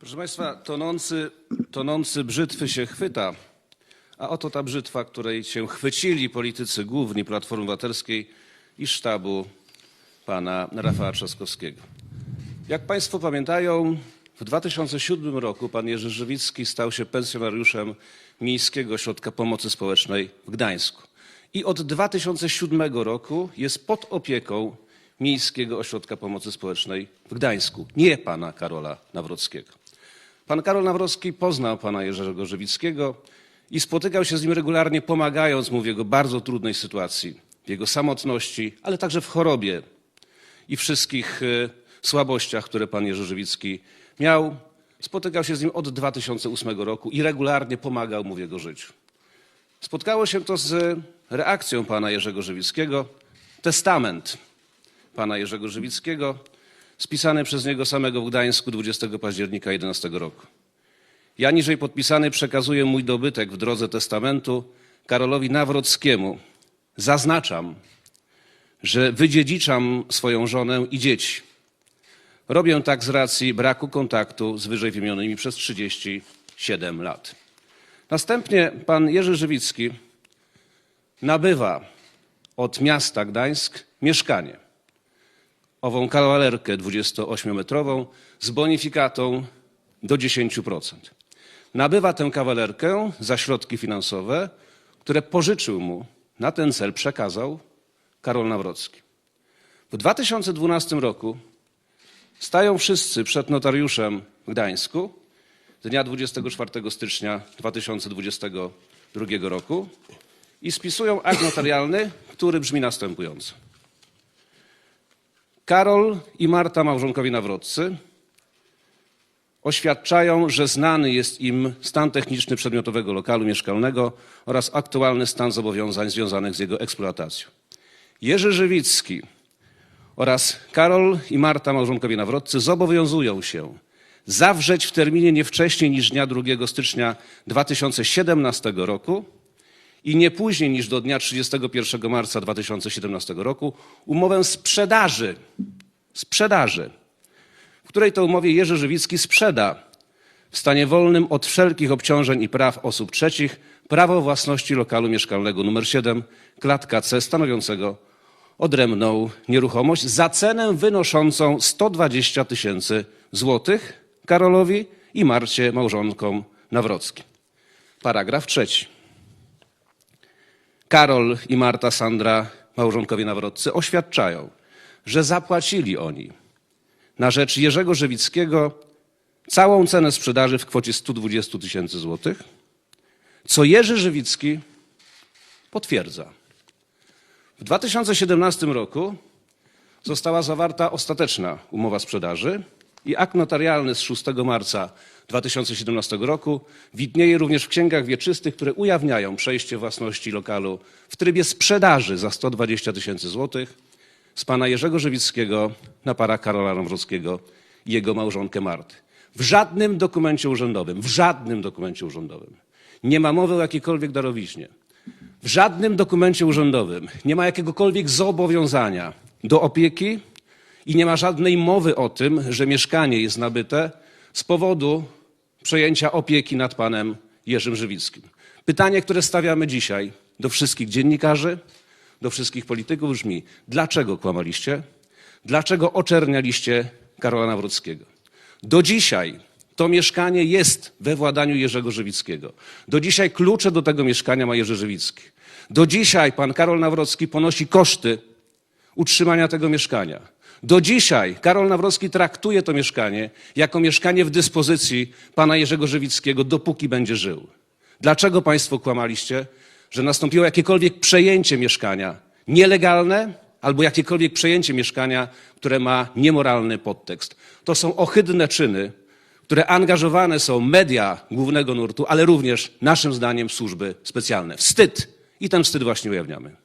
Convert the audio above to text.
Proszę Państwa, tonący, tonący brzytwy się chwyta, a oto ta brzytwa, której się chwycili politycy główni Platformy Obywatelskiej i sztabu pana Rafała Trzaskowskiego. Jak Państwo pamiętają, w 2007 roku pan Jerzy Żywicki stał się pensjonariuszem Miejskiego Ośrodka Pomocy Społecznej w Gdańsku. I od 2007 roku jest pod opieką Miejskiego Ośrodka Pomocy Społecznej w Gdańsku, nie pana Karola Nawrockiego. Pan Karol Nawrocki poznał pana Jerzego Żywickiego i spotykał się z nim regularnie, pomagając mu w jego bardzo trudnej sytuacji, w jego samotności, ale także w chorobie i wszystkich e, słabościach, które pan Jerzy Żywicki miał. Spotykał się z nim od 2008 roku i regularnie pomagał mu w jego życiu. Spotkało się to z reakcją pana Jerzego Żywickiego. Testament pana Jerzego Żywickiego, spisany przez niego samego w Gdańsku 20 października 11 roku. Ja niżej podpisany przekazuję mój dobytek w drodze testamentu Karolowi Nawrockiemu. Zaznaczam, że wydziedziczam swoją żonę i dzieci. Robię tak z racji braku kontaktu z wyżej wymienionymi przez 37 lat. Następnie pan Jerzy Żywicki nabywa od miasta Gdańsk mieszkanie. Ową kawalerkę 28-metrową z bonifikatą do 10%. Nabywa tę kawalerkę za środki finansowe, które pożyczył mu, na ten cel przekazał Karol Nawrocki. W 2012 roku stają wszyscy przed notariuszem w Gdańsku dnia 24 stycznia 2022 roku i spisują akt notarialny, który brzmi następująco. Karol i Marta, małżonkowie Nawroccy, oświadczają, że znany jest im stan techniczny przedmiotowego lokalu mieszkalnego oraz aktualny stan zobowiązań związanych z jego eksploatacją. Jerzy Żywicki oraz Karol i Marta, małżonkowie Nawroccy, zobowiązują się zawrzeć w terminie nie wcześniej niż dnia 2 stycznia 2017 roku i nie później niż do dnia 31 marca 2017 roku umowę sprzedaży, sprzedaży, w której to umowie Jerzy Żywicki sprzeda w stanie wolnym od wszelkich obciążeń i praw osób trzecich prawo własności lokalu mieszkalnego nr 7, klatka C stanowiącego odrębną nieruchomość za cenę wynoszącą 120 tysięcy złotych Karolowi i Marcie małżonkom Nawrockim. Paragraf trzeci. Karol i Marta Sandra, małżonkowie Nawroccy, oświadczają, że zapłacili oni na rzecz Jerzego Żywickiego całą cenę sprzedaży w kwocie 120 tysięcy złotych, co Jerzy Żywicki potwierdza. W 2017 roku została zawarta ostateczna umowa sprzedaży i akt notarialny z 6 marca 2017 roku widnieje również w księgach wieczystych, które ujawniają przejście własności lokalu w trybie sprzedaży za 120 tysięcy złotych z pana Jerzego Żywickiego na para Karola Nawrockiego i jego małżonkę Martę. W żadnym dokumencie urzędowym, w żadnym dokumencie urzędowym nie ma mowy o jakiejkolwiek darowiźnie. W żadnym dokumencie urzędowym nie ma jakiegokolwiek zobowiązania do opieki i nie ma żadnej mowy o tym, że mieszkanie jest nabyte z powodu przejęcia opieki nad panem Jerzym Żywickim. Pytanie, które stawiamy dzisiaj do wszystkich dziennikarzy, do wszystkich polityków brzmi: dlaczego kłamaliście? Dlaczego oczernialiście Karola Nawrockiego? Do dzisiaj to mieszkanie jest we władaniu Jerzego Żywickiego. Do dzisiaj klucze do tego mieszkania ma Jerzy Żywicki. Do dzisiaj pan Karol Nawrocki ponosi koszty utrzymania tego mieszkania. Do dzisiaj Karol Nawrocki traktuje to mieszkanie jako mieszkanie w dyspozycji pana Jerzego Żywickiego, dopóki będzie żył. Dlaczego państwo kłamaliście, że nastąpiło jakiekolwiek przejęcie mieszkania nielegalne albo jakiekolwiek przejęcie mieszkania, które ma niemoralny podtekst? To są ohydne czyny, które angażowane są media głównego nurtu, ale również naszym zdaniem służby specjalne. Wstyd! I ten wstyd właśnie ujawniamy.